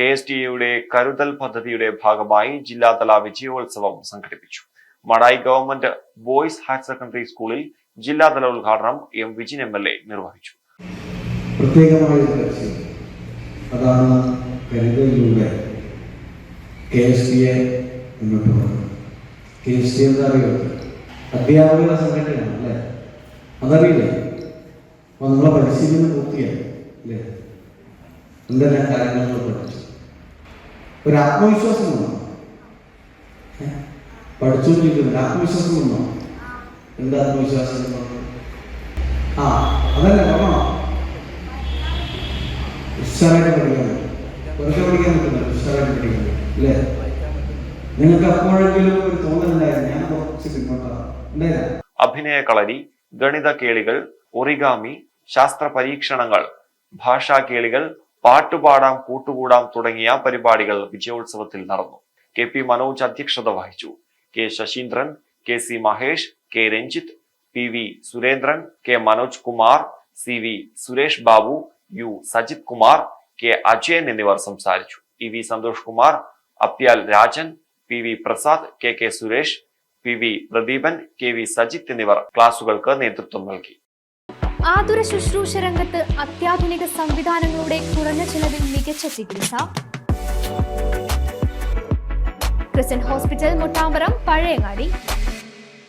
K S T എയുടെ കരുതൽ പദ്ധതിയുടെ ഭാഗമായി ജില്ലാതല വിജയോത്സവം സംഘടിപ്പിച്ചു. Madayi government boys higher secondary സ്കൂളിൽ ജില്ലാതല ഉദ്ഘാടനം M Vijin M L A നിർവഹിച്ചു. പ്രത്യേകമായ അതാണ് സംഘടനയാണ് അല്ലേ? അതറിയില്ലേ? നിങ്ങളെ പരിശീലനം പൂർത്തിയായി അല്ലേ? എന്തെല്ലാം കാര്യങ്ങൾ പഠിച്ചു ഒരു ആത്മവിശ്വാസം വന്നോ. ഏ? എന്ത് ആത്മവിശ്വാസം ആ അതല്ല പറഞ്ഞോ ഉഷാറായിട്ട് പഠിക്കാൻ വെറുതെ പഠിക്കാൻ പറ്റുന്നില്ല ഉഷാറായിട്ട് പഠിക്കാൻ അല്ലേ? നിങ്ങൾക്ക് അപ്പോഴെങ്കിലും ഒരു തോന്നലുണ്ടായിരുന്നു ഞാൻ കുറച്ച് പിന്നോട്ടാണ് ഉണ്ടായില്ല അഭിനയ കളരി ഗണിത കേളികൾ ഒറിഗാമി ശാസ്ത്ര പരീക്ഷണങ്ങൾ ഭാഷാ കേളികൾ പാട്ടുപാടാം കൂട്ടുകൂടാം തുടങ്ങിയ പരിപാടികൾ വിജയോത്സവത്തിൽ നടന്നു. കെ പി മനോജ് അധ്യക്ഷത വഹിച്ചു. K Sasheendran K C Mahesh K Ranjith P V Surendran K Manoj Kumar C V Suresh Babu U Sajith Kumar K Ajayan എന്നിവർ സംസാരിച്ചു. E V Santhosh Kumar Apyal Rajan P V Prasad K K Suresh P V Pradeepan K V Sajith എന്നിവർ ക്ലാസുകൾക്ക് നേതൃത്വം നൽകി. ആതുര ശുശ്രൂഷ രംഗത്ത് അത്യാധുനിക സംവിധാനങ്ങളുടെ കുറഞ്ഞ ചിലവിൽ മികച്ച ചികിത്സ. Christian hospital Muttambaram Pazhayangadi.